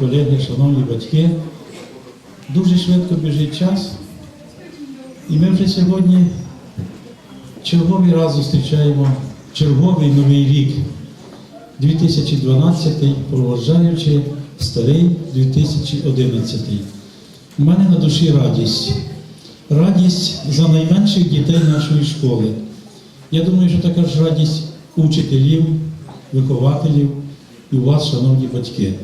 шановні батьки, дуже швидко біжить час, і ми вже сьогодні черговий раз зустрічаємо черговий новий рік 2012, проводжаючи старий 2011. У мене на душі радість. Радість за найменших дітей нашої школи. Я думаю, що така ж радість у вчителів, вихователів і вас, шановні батьки.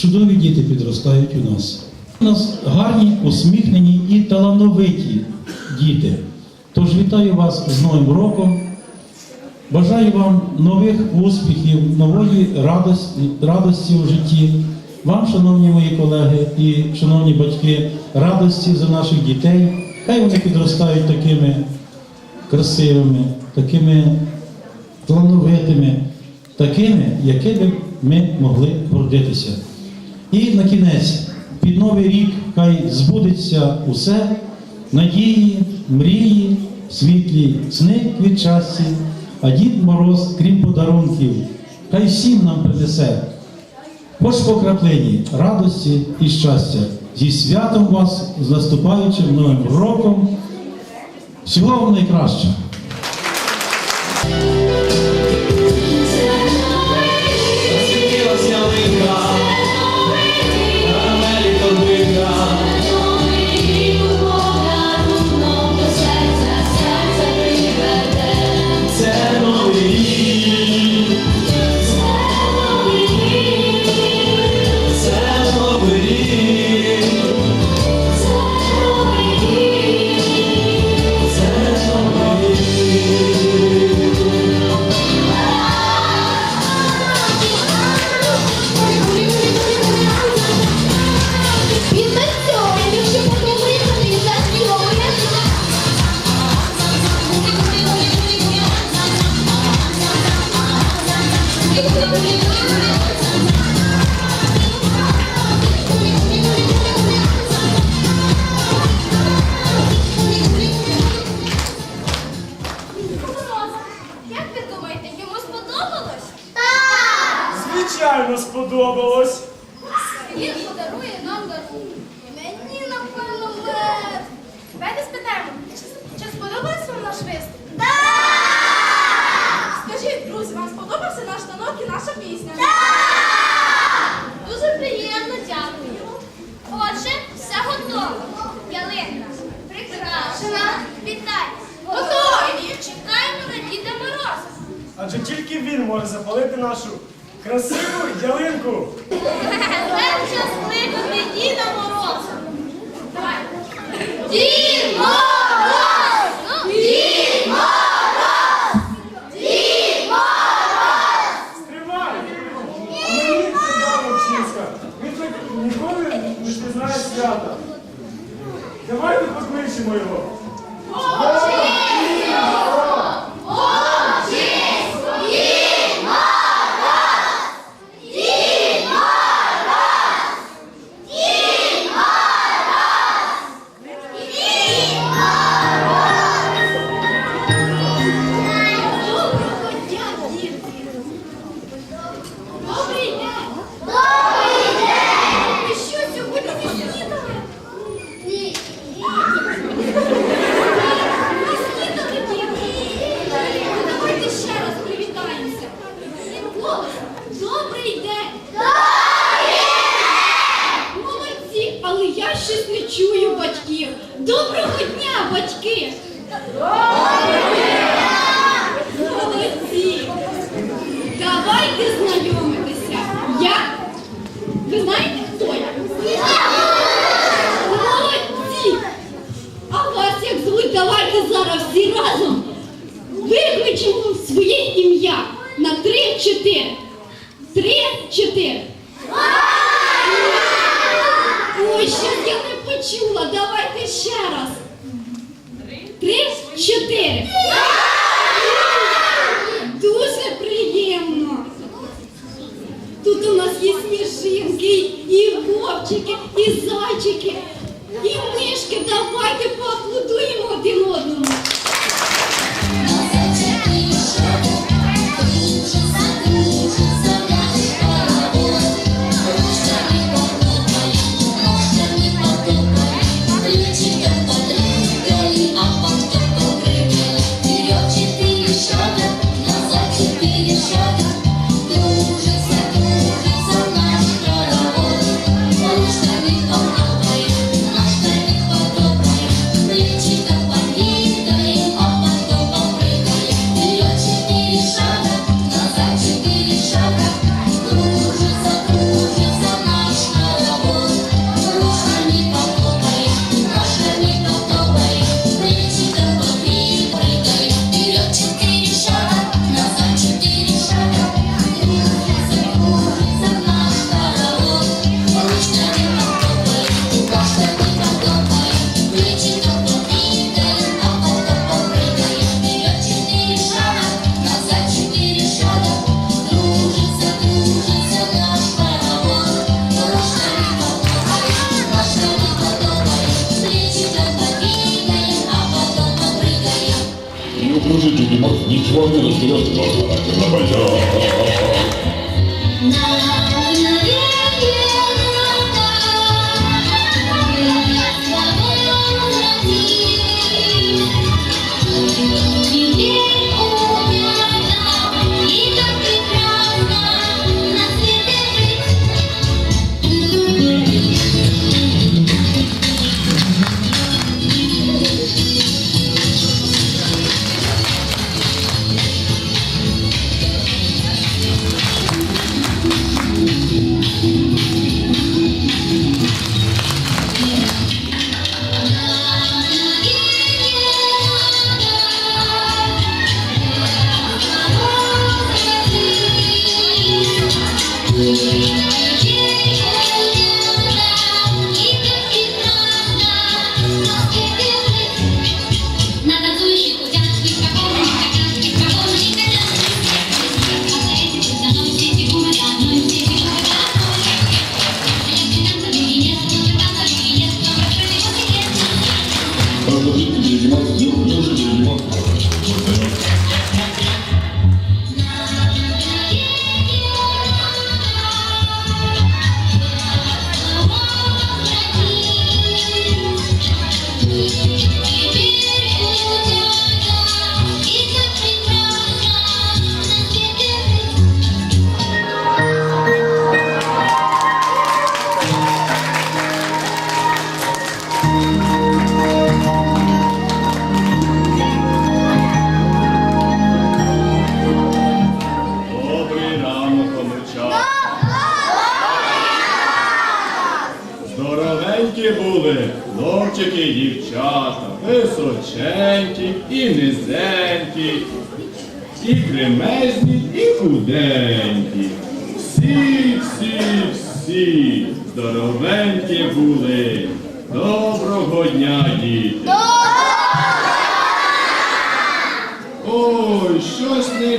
Чудові діти підростають у нас. У нас гарні, усміхнені і талановиті діти. Тож вітаю вас з Новим роком. Бажаю вам нових успіхів, нової радості, радості у житті. Вам, шановні мої колеги і шановні батьки, радості за наших дітей. Хай вони підростають такими красивими, такими талановитими, такими, якими ми могли гордитися. І на кінець, під новий рік, хай збудеться усе, надії, мрії, світлі, сни від щастя, а Дід Мороз, крім подарунків, хай всім нам принесе, хоч по краплині радості і щастя. Зі святом вас, з наступаючим новим роком. Всього вам найкращого! Сподобалось. Він подарує нам дарунки. Мені, напевно, мед. Давайте спитаємо, чи, сподобався вам наш виступ? Так! Скажіть, друзі, вам сподобався наш танок і наша пісня? Так! Дуже приємно, дякую. Отже, все готово. Ялинка прикрашена. Вітаю. Готові! Чекаємо на Діда Мороза. Адже тільки він може запалити нашу красиву ялинку. Тепер скликати Діда Мороза. Давай. Дід Ви знаєте, хто я? Молодці! А вас як звуть? Давайте зараз всі разом викличемо своє ім'я на три-чотири. She can't. Спокійно серйозно на баян. На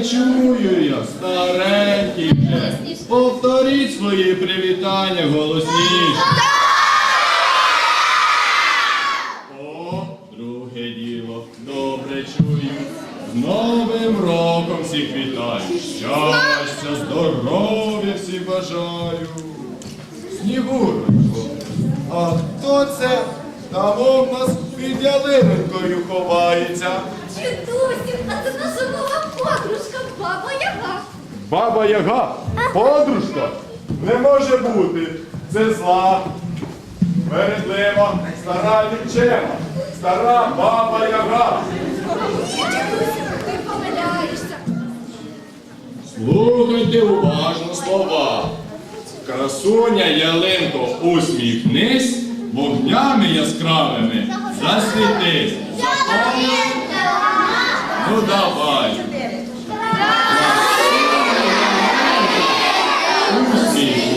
чую я, старенький. Повторіть свої привітання голосніше. О, друге діло, добре чую. З Новим роком всіх вітаю. Щастя, здоров'я всі бажаю. Снігурочко, а хто це там у нас під ялинкою ховається? Дідусю, а це наша. Баба Яга, подружка, не може бути. Це зла, вередлива, стара дівчина, стара баба Яга. Ти помиляєшся. Слухайте уважно слова. Красуня ялинко, усміхнись, вогнями яскравими засвітись. Ну давай. Усміхнись,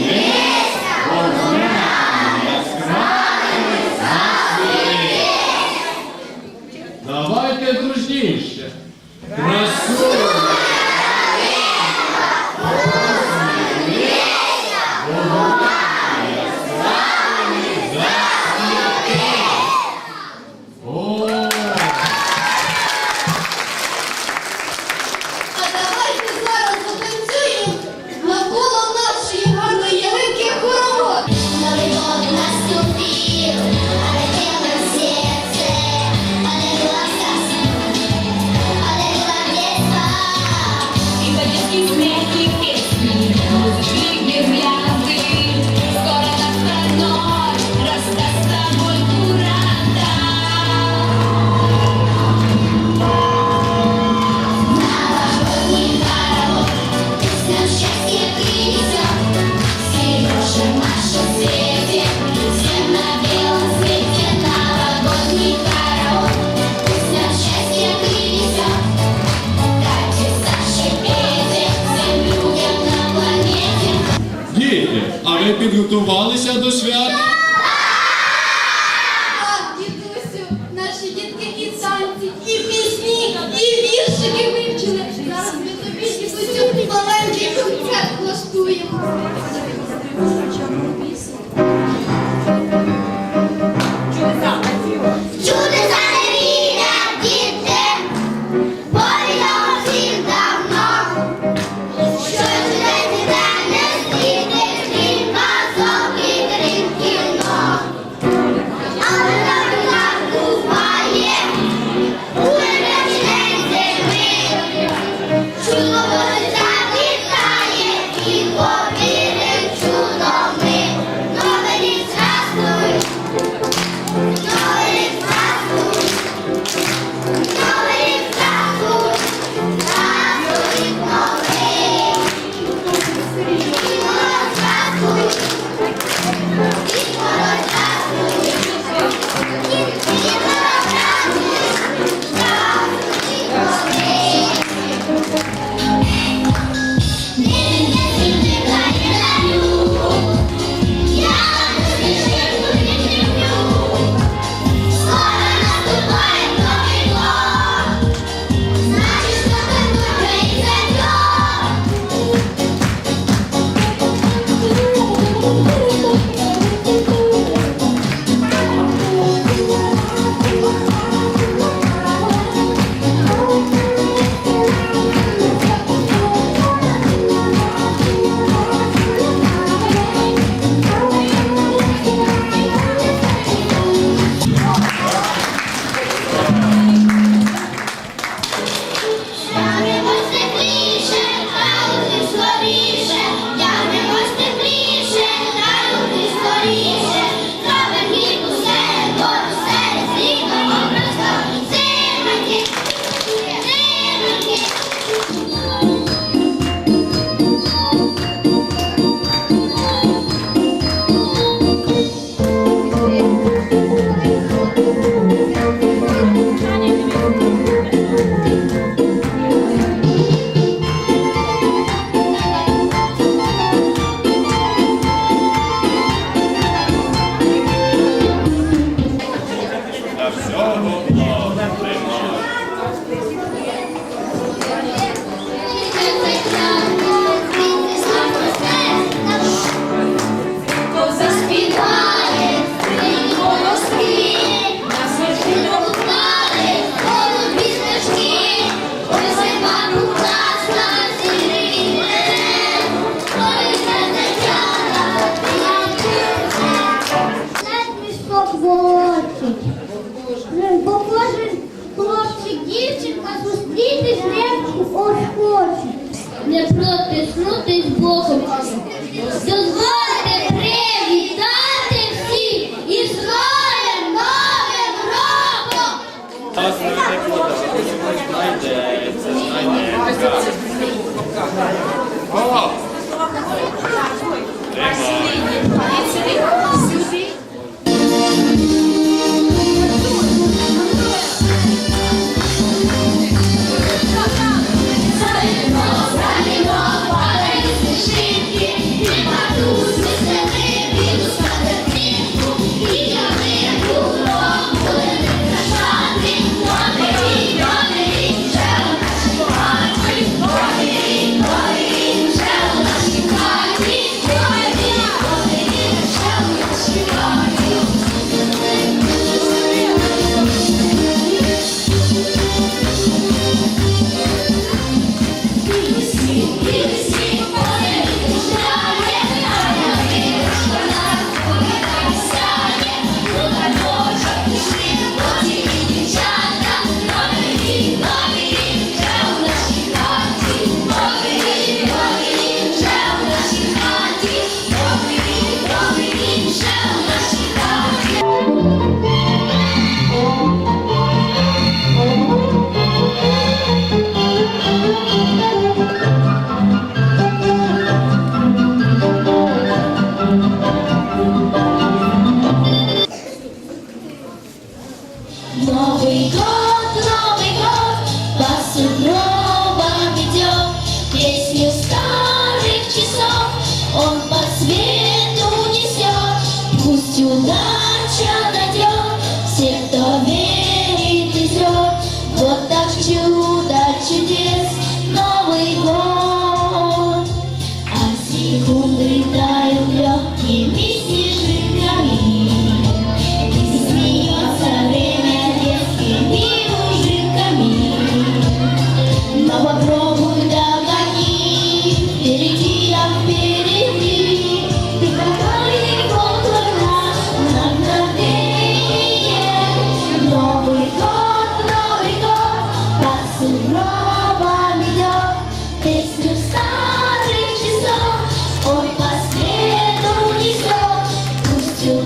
Ви підготувалися до свята? 好？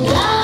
love.